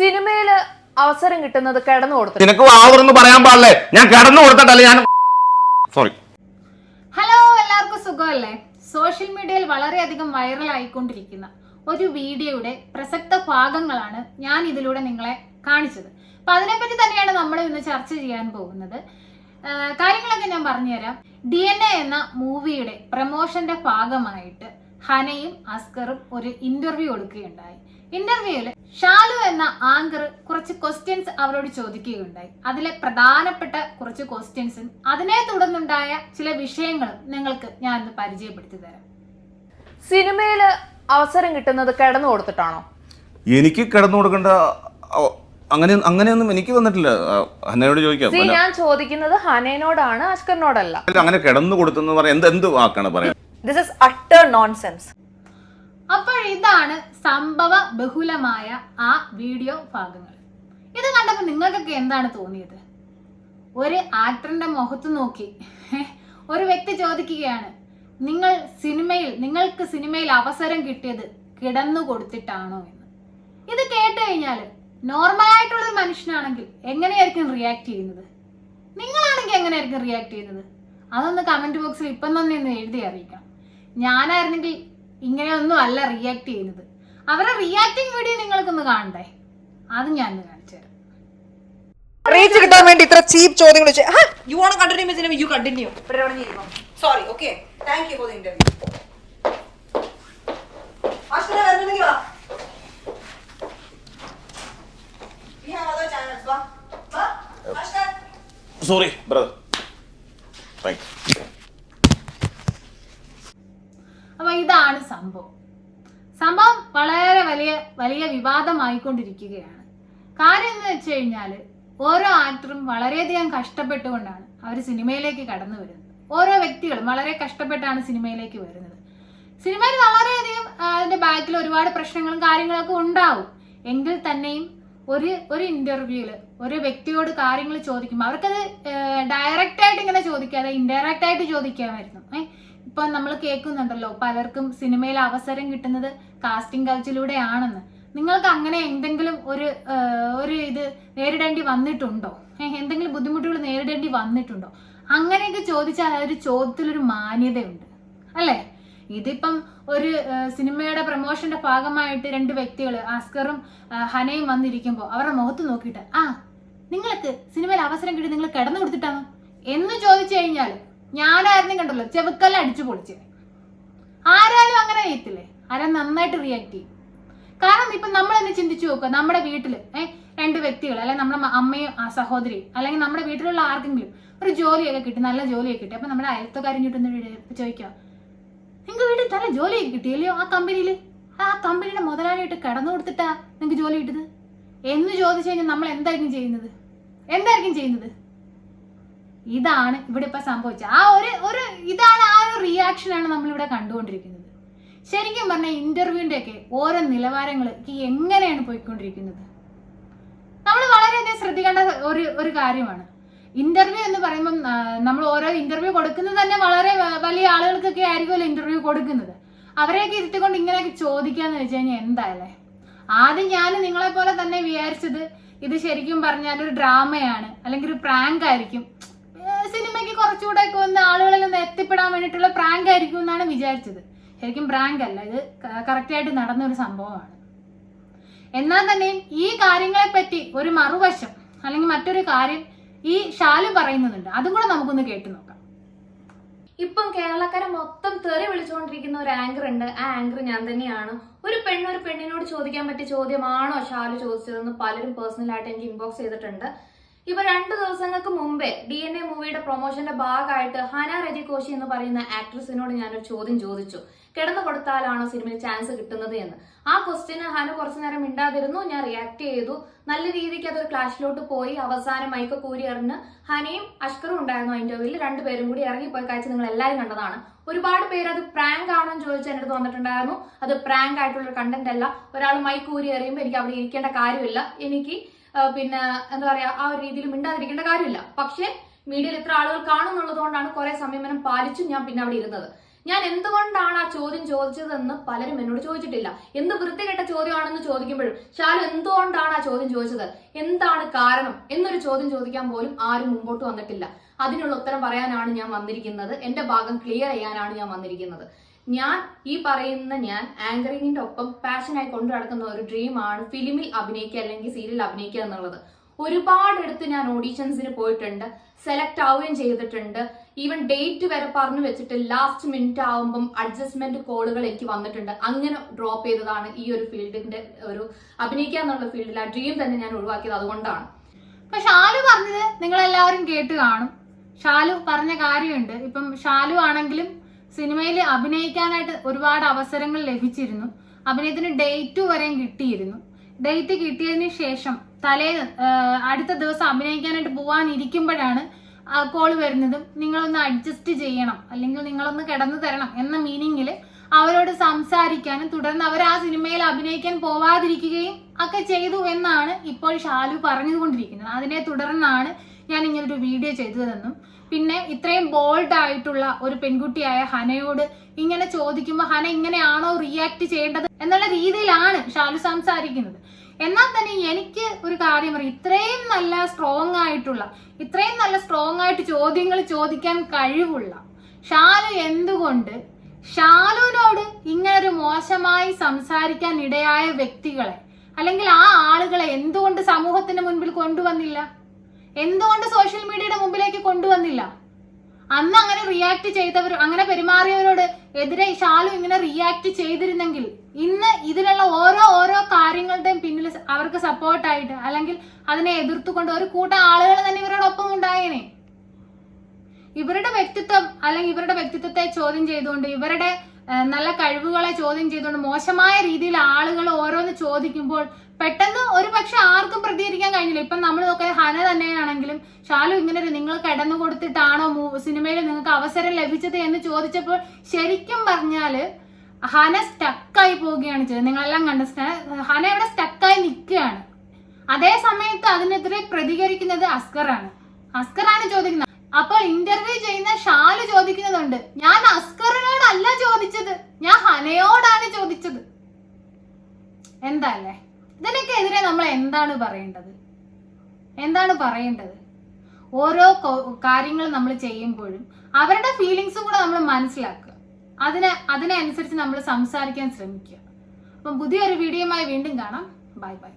സിനിമയിൽ അവസരം കിട്ടുന്നത് കിടന്നു കൊടുത്തു നിനക്ക് വാവറൊന്നും പറയാൻ പാടില്ലേ. ഞാൻ കിടന്നു കൊടുത്തിട്ടല്ല ഞാൻ സോറി ഹലോ എല്ലാവർക്കും സുഖമല്ലേ? സോഷ്യൽ മീഡിയയിൽ വളരെയധികം വൈറൽ ആയിക്കൊണ്ടിരിക്കുന്ന ഒരു വീഡിയോയുടെ പ്രസക്ത ഭാഗങ്ങളാണ് ഞാൻ ഇതിലൂടെ നിങ്ങളെ കാണിച്ചത്. അപ്പൊ അതിനെപ്പറ്റി തന്നെയാണ് നമ്മൾ ഇന്ന് ചർച്ച ചെയ്യാൻ പോകുന്നത്. കാര്യങ്ങളൊക്കെ ഞാൻ പറഞ്ഞുതരാം. ഡി എൻ എ എന്ന മൂവിയുടെ പ്രമോഷന്റെ ഭാഗമായിട്ട് ഹനയും അസ്കറും ഒരു ഇന്റർവ്യൂ കൊടുക്കുകയുണ്ടായി ഇന്റർവ്യൂവിൽ ഷാലു എന്ന ആങ്കർ കുറച്ച് ക്വസ്റ്റ്യൻസ് അവരോട് ചോദിക്കുകയുണ്ടായി. അതിലെ പ്രധാനപ്പെട്ട കുറച്ച് ക്വസ്റ്റ്യൻസും അതിനെ തുടർന്നുണ്ടായ ചില വിഷയങ്ങളും നിങ്ങൾക്ക് ഞാൻ ഇന്ന് പരിചയപ്പെടുത്തി തരാം. സിനിമയിൽ അവസരം കിട്ടുന്നത് കിടന്നു കൊടുത്തിട്ടാണോ? എനിക്ക് കിടന്നു കൊടുക്കേണ്ട അങ്ങനെ അങ്ങനെയൊന്നും എനിക്ക് വന്നിട്ടില്ല. ഹനയോട് ചോദിക്കാം. ഞാൻ ചോദിക്കുന്നത് ഹനയോടാണ് അഷ്കറിനോടല്ല അങ്ങനെ കിടന്നു കൊടുത്തെന്ന് പറയാം എന്ത് എന്ത് വാക്കാണ് പറയാം ദിസ് ഇസ് അട്ടർ നോൺസെൻസ് അപ്പോൾ ഇതാണ് സംഭവ ബഹുലമായ ആ വീഡിയോ ഭാഗങ്ങൾ. ഇത് കണ്ടപ്പോൾ നിങ്ങൾക്കൊക്കെ എന്താണ് തോന്നിയത്? ഒരു ആക്ടറിന്റെ മുഖത്ത് നോക്കി ഒരു വ്യക്തി ചോദിക്കുകയാണ് നിങ്ങൾ സിനിമയിൽ നിങ്ങൾക്ക് സിനിമയിൽ അവസരം കിട്ടിയത് കിടന്നു കൊടുത്തിട്ടാണോ എന്ന്? ഇത് കേട്ട് കഴിഞ്ഞാൽ നോർമൽ ആയിട്ടുള്ള ഒരു മനുഷ്യനാണെങ്കിൽ എങ്ങനെയായിരിക്കും റിയാക്ട് ചെയ്യുന്നത്? നിങ്ങളാണെങ്കിൽ എങ്ങനെയായിരിക്കും റിയാക്ട് ചെയ്യുന്നത്? അതൊന്ന് കമന്റ് ബോക്സിൽ ഇപ്പം തന്നെ ഒന്ന് എഴുതി അറിയിക്കണം. ഞാനായിരുന്നെങ്കിൽ ഇങ്ങനെയൊന്നും അല്ല റിയാക്ട് ചെയ്യുന്നത്. അവരുടെ റിയാക്ടിങ് വീഡിയോ നിങ്ങൾക്കൊന്ന് കാണണ്ടേ? അത് ഞാൻ കാണിച്ചു തരാം. റീച്ച് കിട്ടാൻ വേണ്ടി ഇത്ര ചീപ്പ് ചോദ്യങ്ങൾ you want continue me cinema you continue sorry okay thank you for the interview അശ്വിന വരുന്നുണ്ടെങ്കിൽ വാ. We ഹാവ് other ചാനൽസ് വാ. വാ, അശ്വിൻ. സോറി ബ്രദർ താങ്ക് അപ്പൊ ഇതാണ് സംഭവം സംഭവം വളരെ വലിയ വലിയ വിവാദമായിക്കൊണ്ടിരിക്കുകയാണ്. കാര്യം എന്ന് വെച്ച് കഴിഞ്ഞാൽ ഓരോ ആക്ടറും വളരെയധികം കഷ്ടപ്പെട്ടുകൊണ്ടാണ് അവർ സിനിമയിലേക്ക് കടന്നു വരുന്നത്. ഓരോ വ്യക്തികളും വളരെ കഷ്ടപ്പെട്ടാണ് സിനിമയിലേക്ക് വരുന്നത്. സിനിമയിൽ വളരെയധികം അതിന്റെ ബാക്കിൽ ഒരുപാട് പ്രശ്നങ്ങളും കാര്യങ്ങളൊക്കെ ഉണ്ടാവും. എങ്കിൽ തന്നെയും ഒരു ഒരു ഇന്റർവ്യൂവിൽ ഒരു വ്യക്തിയോട് കാര്യങ്ങൾ ചോദിക്കുമ്പോൾ അവർക്കത് ഡയറക്റ്റായിട്ട് ഇങ്ങനെ ചോദിക്കാതെ ഇൻഡയറക്റ്റ് ആയിട്ട് ചോദിക്കാമായിരുന്നു. ഏഹ് ഇപ്പൊ നമ്മൾ കേൾക്കുന്നുണ്ടല്ലോ പലർക്കും സിനിമയിൽ അവസരം കിട്ടുന്നത് കാസ്റ്റിംഗ് കൗച്ചിലൂടെയാണെന്ന് നിങ്ങൾക്ക് അങ്ങനെ എന്തെങ്കിലും ഒരു ഒരു ഇത് നേരിടേണ്ടി വന്നിട്ടുണ്ടോ? എന്തെങ്കിലും ബുദ്ധിമുട്ടുകൾ നേരിടേണ്ടി വന്നിട്ടുണ്ടോ? അങ്ങനെയൊക്കെ ചോദിച്ചാൽ ആ ഒരു ചോദ്യത്തിലൊരു മാന്യതയുണ്ട് അല്ലേ? ഇതിപ്പം ഒരു സിനിമയുടെ പ്രൊമോഷന്റെ ഭാഗമായിട്ട് രണ്ട് വ്യക്തികൾ ആസ്കറും ഹനയും വന്നിരിക്കുമ്പോൾ അവരുടെ മുഖത്ത് നോക്കിയിട്ട് ആ നിങ്ങൾക്ക് സിനിമയിൽ അവസരം കിട്ടി നിങ്ങൾ കിടന്നു കൊടുത്തിട്ടാണോ എന്ന് ചോദിച്ചു കഴിഞ്ഞാൽ ഞാനായിരുന്നു കണ്ടല്ലോ ചെവുക്കല്ല അടിച്ചു പൊളിച്ചത് ആരാലും അങ്ങനെ ചെയ്യത്തില്ലേ? ആരാ നന്നായിട്ട് റിയാക്ട് ചെയ്യും. കാരണം ഇപ്പൊ നമ്മൾ തന്നെ ചിന്തിച്ചു നോക്കുക? നമ്മുടെ വീട്ടിൽ ഏഹ് രണ്ട് വ്യക്തികൾ അല്ലെങ്കിൽ നമ്മുടെ അമ്മയും സഹോദരിയും അല്ലെങ്കിൽ നമ്മുടെ വീട്ടിലുള്ള ആർക്കെങ്കിലും ഒരു ജോലിയൊക്കെ കിട്ടി നല്ല ജോലിയൊക്കെ കിട്ടി അപ്പൊ നമ്മുടെ അയൽത്തുകാരൻ ചുറ്റുന്ന ചോദിക്കാം നിങ്ങൾക്ക് വീട്ടിൽ നല്ല ജോലിയൊക്കെ കിട്ടിയല്ലയോ ആ കമ്പനിയിൽ ആ കമ്പനിയുടെ മുതലാളിയായിട്ട് കടന്നു കൊടുത്തിട്ടാ നിങ്ങൾക്ക് ജോലി കിട്ടുന്നത് എന്ന് ചോദിച്ചു കഴിഞ്ഞാൽ നമ്മൾ എന്തായിരിക്കും ചെയ്യുന്നത്? എന്തായിരിക്കും ചെയ്യുന്നത്? ഇതാണ് ഇവിടെ ഇപ്പൊ സംഭവിച്ചത്. ആ ഒരു ഒരു ഇതാണ് ആ ഒരു റിയാക്ഷൻ ആണ് നമ്മളിവിടെ കണ്ടുകൊണ്ടിരിക്കുന്നത്. ശരിക്കും പറഞ്ഞാൽ ഇന്റർവ്യൂവിന്റെ ഒക്കെ ഓരോ നിലവാരങ്ങൾ എങ്ങനെയാണ് പോയിക്കൊണ്ടിരിക്കുന്നത്? നമ്മൾ വളരെയധികം ശ്രദ്ധിക്കേണ്ട ഒരു ഒരു കാര്യമാണ്. ഇന്റർവ്യൂ എന്ന് പറയുമ്പം നമ്മൾ ഓരോ ഇന്റർവ്യൂ കൊടുക്കുന്നത് തന്നെ വളരെ വലിയ ആളുകൾക്കൊക്കെ ആയിരിക്കുമല്ലോ ഇന്റർവ്യൂ കൊടുക്കുന്നത്. അവരെയൊക്കെ ഇരുത്തിക്കൊണ്ട് ഇങ്ങനെയൊക്കെ ചോദിക്കാന്ന് വെച്ച് കഴിഞ്ഞാൽ എന്തായാലേ? ആദ്യം ഞാൻ നിങ്ങളെ പോലെ തന്നെ വിചാരിച്ചത് ഇത് ശരിക്കും പറഞ്ഞാൽ ഒരു ഡ്രാമയാണ് അല്ലെങ്കിൽ ഒരു പ്രാങ്ക് ആയിരിക്കും. സിനിമയ്ക്ക് കുറച്ചുകൂടെ ഒക്കെ ഒന്ന് ആളുകളിൽ എത്തിപ്പെടാൻ വേണ്ടിയിട്ടുള്ള പ്രാങ്ക് ആയിരിക്കും എന്നാണ് വിചാരിച്ചത്. ശരിക്കും പ്രാങ്ക് അല്ല ഇത് കറക്റ്റ് ആയിട്ട് നടന്ന ഒരു സംഭവമാണ്. എന്നാൽ തന്നെയും ഈ കാര്യങ്ങളെപ്പറ്റി ഒരു മറുവശം അല്ലെങ്കിൽ മറ്റൊരു കാര്യം ഈ ഷാലു പറയുന്നുണ്ട്. അതും കൂടെ നമുക്കൊന്ന് കേട്ടു നോക്കാം. ഇപ്പം കേരളക്കാരെ മൊത്തം തെറി വിളിച്ചുകൊണ്ടിരിക്കുന്ന ഒരു ആങ്കർ ഉണ്ട്. ആ ആങ്കർ ഞാൻ തന്നെയാണ്. ഒരു പെണ്ണ് ഒരു പെണ്ണിനോട് ചോദിക്കാൻ പറ്റിയ ചോദ്യമാണോ ഷാലു ചോദിച്ചതെന്ന് പലരും പേഴ്സണലായിട്ട് എനിക്ക് ഇൻബോക്സ് ചെയ്തിട്ടുണ്ട്. ഇപ്പൊ രണ്ടു ദിവസങ്ങൾക്ക് മുമ്പേ ഡി എൻ എ മൂവിയുടെ പ്രൊമോഷന്റെ ഭാഗമായിട്ട് ഹന രജി കോശി എന്ന് പറയുന്ന ആക്ട്രസിനോട് ഞാനൊരു ചോദ്യം ചോദിച്ചു. കിടന്നു കൊടുത്താലാണോ സിനിമയിൽ ചാൻസ് കിട്ടുന്നത് എന്ന്. ആ ക്വസ്റ്റ്യന് ഹന കുറച്ചു നേരം മിണ്ടാതിരുന്നു. ഞാൻ റിയാക്ട് ചെയ്തു. നല്ല രീതിക്ക് അതൊരു ക്ലാഷിലോട്ട് പോയി. അവസാനം മൈക്ക് കൂരി ഹനയും അഷ്കറും ഉണ്ടായിരുന്നു അതിന്റെ ഇന്റർവ്യൂവിൽ രണ്ടുപേരും കൂടി ഇറങ്ങിപ്പോയ. കാഴ്ച നിങ്ങൾ എല്ലാവരും കണ്ടതാണ്. ഒരുപാട് പേര് അത് പ്രാങ്ക് ആണോ എന്ന് ചോദിച്ച് എന്റെ അടുത്ത് വന്നിട്ടുണ്ടായിരുന്നു. അത് പ്രാങ്ക് ആയിട്ടുള്ള കണ്ടന്റ് അല്ല. ഒരാൾ മൈക്ക് കൂരി എറിയുമ്പോൾ എനിക്ക് അവിടെ ഇരിക്കേണ്ട കാര്യമില്ല. എനിക്ക് ആ, പിന്നെ എന്താ പറയാ ആ ഒരു രീതിയിൽ മിണ്ടാതിരിക്കേണ്ട കാര്യമില്ല. പക്ഷേ മീഡിയയിൽ എത്ര ആളുകൾ കാണുന്നുള്ളതുകൊണ്ടാണ് കുറെ സംയമനം പാലിച്ചു ഞാൻ പിന്നെ അവിടെ ഇരുന്നത്. ഞാൻ എന്തുകൊണ്ടാണ് ആ ചോദ്യം ചോദിച്ചതെന്ന് പലരും എന്നോട് ചോദിച്ചിട്ടില്ല. എന്ത് വൃത്തികെട്ട ചോദ്യമാണെന്ന് ചോദിക്കുമ്പോഴും ഷാലു എന്തുകൊണ്ടാണ് ആ ചോദ്യം ചോദിച്ചത്? എന്താണ് കാരണം? എന്നൊരു ചോദ്യം ചോദിക്കാൻ പോലും ആരും മുമ്പോട്ട് വന്നിട്ടില്ല. അതിനുള്ള ഉത്തരം പറയാനാണ് ഞാൻ വന്നിരിക്കുന്നത്. എന്റെ ഭാഗം ക്ലിയർ ചെയ്യാനാണ് ഞാൻ വന്നിരിക്കുന്നത്. ഞാൻ ഈ പറയുന്ന ഞാൻ ആങ്കറിങ്ങിന്റെ ഒപ്പം പാഷനായി കൊണ്ടു നടക്കുന്ന ഒരു ഡ്രീമാണ് ഫിലിമിൽ അഭിനയിക്കുക അല്ലെങ്കിൽ സീരിയൽ അഭിനയിക്കുക എന്നുള്ളത്. ഒരുപാട് ഒരുപാടെടുത്ത് ഞാൻ ഓഡീഷൻസിന് പോയിട്ടുണ്ട് സെലക്ട് ആവുകയും ചെയ്തിട്ടുണ്ട്. ഈവൻ ഡേറ്റ് വരെ പറഞ്ഞു വെച്ചിട്ട് ലാസ്റ്റ് മിനിറ്റ് ആവുമ്പം അഡ്ജസ്റ്റ്മെന്റ് കോളുകൾ എനിക്ക് വന്നിട്ടുണ്ട്. അങ്ങനെ ഡ്രോപ്പ് ചെയ്തതാണ് ഈ ഒരു ഫീൽഡിന്റെ ഒരു അഭിനയിക്കുക എന്നുള്ള ഫീൽഡിൽ ആ ഡ്രീം തന്നെ ഞാൻ ഒഴിവാക്കിയത് അതുകൊണ്ടാണ്. പക്ഷെ ഷാലു പറഞ്ഞത് നിങ്ങൾ എല്ലാവരും കേട്ട് കാണും. ഷാലു പറഞ്ഞ കാര്യമുണ്ട്. ഇപ്പം ഷാലു ആണെങ്കിലും സിനിമയിൽ അഭിനയിക്കാനായിട്ട് ഒരുപാട് അവസരങ്ങൾ ലഭിച്ചിരുന്നു. അഭിനയത്തിന് ഡേറ്റ് വരെയും കിട്ടിയിരുന്നു. ഡേറ്റ് കിട്ടിയതിന് ശേഷം തലേ അടുത്ത ദിവസം അഭിനയിക്കാനായിട്ട് പോവാനിരിക്കുമ്പോഴാണ് കോൾ വരുന്നതും. നിങ്ങളൊന്ന് അഡ്ജസ്റ്റ് ചെയ്യണം. അല്ലെങ്കിൽ നിങ്ങളൊന്ന് കിടന്നു തരണം എന്ന മീനിങ്ങിൽ അവരോട് സംസാരിക്കാനും തുടർന്ന് അവർ ആ സിനിമയിൽ അഭിനയിക്കാൻ പോവാതിരിക്കുകയും ഒക്കെ ചെയ്തു എന്നാണ് ഇപ്പോൾ ഷാലു പറഞ്ഞുകൊണ്ടിരിക്കുന്നത്. അതിനെ തുടർന്നാണ് ഞാൻ ഇങ്ങനൊരു വീഡിയോ ചെയ്തതെന്നും പിന്നെ ഇത്രയും ബോൾഡ് ആയിട്ടുള്ള ഒരു പെൺകുട്ടിയായ ഹനയോട് ഇങ്ങനെ ചോദിക്കുമ്പോൾ ഹന ഇങ്ങനെയാണോ റിയാക്ട് ചെയ്യേണ്ടത് എന്നുള്ള രീതിയിലാണ് ഷാലു സംസാരിക്കുന്നത്. എന്നാൽ തന്നെ എനിക്ക് ഒരു കാര്യം അറിയാം. ഇത്രയും നല്ല സ്ട്രോങ് ആയിട്ടുള്ള ഇത്രയും നല്ല സ്ട്രോങ് ആയിട്ട് ചോദ്യങ്ങൾ ചോദിക്കാൻ കഴിവുള്ള ഷാലു എന്തുകൊണ്ട് ഷാലുവിനോട് ഇങ്ങനൊരു മോശമായി സംസാരിക്കാൻ ഇടയായ വ്യക്തികളെ അല്ലെങ്കിൽ ആ ആളുകളെ എന്തുകൊണ്ട് സമൂഹത്തിന് മുൻപിൽ കൊണ്ടുവന്നില്ല? എന്തുകൊണ്ട് സോഷ്യൽ മീഡിയയുടെ മുമ്പിലേക്ക് കൊണ്ടുവന്നില്ല? അന്ന് അങ്ങനെ റിയാക്ട് ചെയ്തവർ അങ്ങനെ പെരുമാറിയവരോട് എതിരെ ഷാലു ഇങ്ങനെ റിയാക്ട് ചെയ്തിരുന്നെങ്കിൽ ഇന്ന് ഇതിലുള്ള ഓരോ ഓരോ കാര്യങ്ങളുടെയും പിന്നിൽ അവർക്ക് സപ്പോർട്ടായിട്ട് അല്ലെങ്കിൽ അതിനെ എതിർത്തുകൊണ്ട് ഒരു കൂട്ടം ആളുകൾ തന്നെ ഇവരോടൊപ്പം ഉണ്ടായേനെ. ഇവരുടെ വ്യക്തിത്വം അല്ലെങ്കിൽ ഇവരുടെ വ്യക്തിത്വത്തെ ചോദ്യം ചെയ്തുകൊണ്ട് ഇവരുടെ നല്ല കഴിവുകളെ ചോദ്യം ചെയ്തുകൊണ്ട് മോശമായ രീതിയിൽ ആളുകൾ ഓരോന്ന് ചോദിക്കുമ്പോൾ പെട്ടെന്ന് ഒരു പക്ഷെ ആർക്കും പ്രതികരിക്കാൻ കഴിഞ്ഞില്ല. ഇപ്പം നമ്മൾ നോക്കിയ ഹന തന്നെയാണെങ്കിലും ഷാലു ഇങ്ങനെ നിങ്ങൾ കിടന്നു കൊടുത്തിട്ടാണോ സിനിമയിൽ നിങ്ങൾക്ക് അവസരം ലഭിച്ചത് എന്ന് ചോദിച്ചപ്പോൾ ശരിക്കും പറഞ്ഞാൽ ഹന സ്റ്റക്കായി പോവുകയാണ് ചെയ്തത്. നിങ്ങളെല്ലാം കണ്ട ഹന ഇവിടെ സ്റ്റക്കായി നിൽക്കുകയാണ്. അതേ സമയത്ത് അതിനെതിരെ പ്രതികരിക്കുന്നത് അസ്കറാണ്. അസ്കറാണ് ചോദിക്കുന്നത്. അപ്പോൾ ഇന്റർവ്യൂ ചെയ്യുന്ന ഷാലു ചോദിക്കുന്നുണ്ട് ഞാൻ അസ്കറിനോടല്ല ചോദിച്ചത് ഞാൻ ഹനയോടാണ് ചോദിച്ചത്. എന്താ അല്ലേ? ഇതിനൊക്കെ എതിരെ നമ്മൾ എന്താണ് പറയേണ്ടത്? എന്താണ് പറയേണ്ടത്? ഓരോ കാര്യങ്ങൾ നമ്മൾ ചെയ്യുമ്പോഴും അവരുടെ ഫീലിങ്സും കൂടെ നമ്മൾ മനസ്സിലാക്കുക. അതിന് അതിനനുസരിച്ച് നമ്മൾ സംസാരിക്കാൻ ശ്രമിക്കുക. അപ്പം പുതിയൊരു വീഡിയോയുമായി വീണ്ടും കാണാം. Bye bye.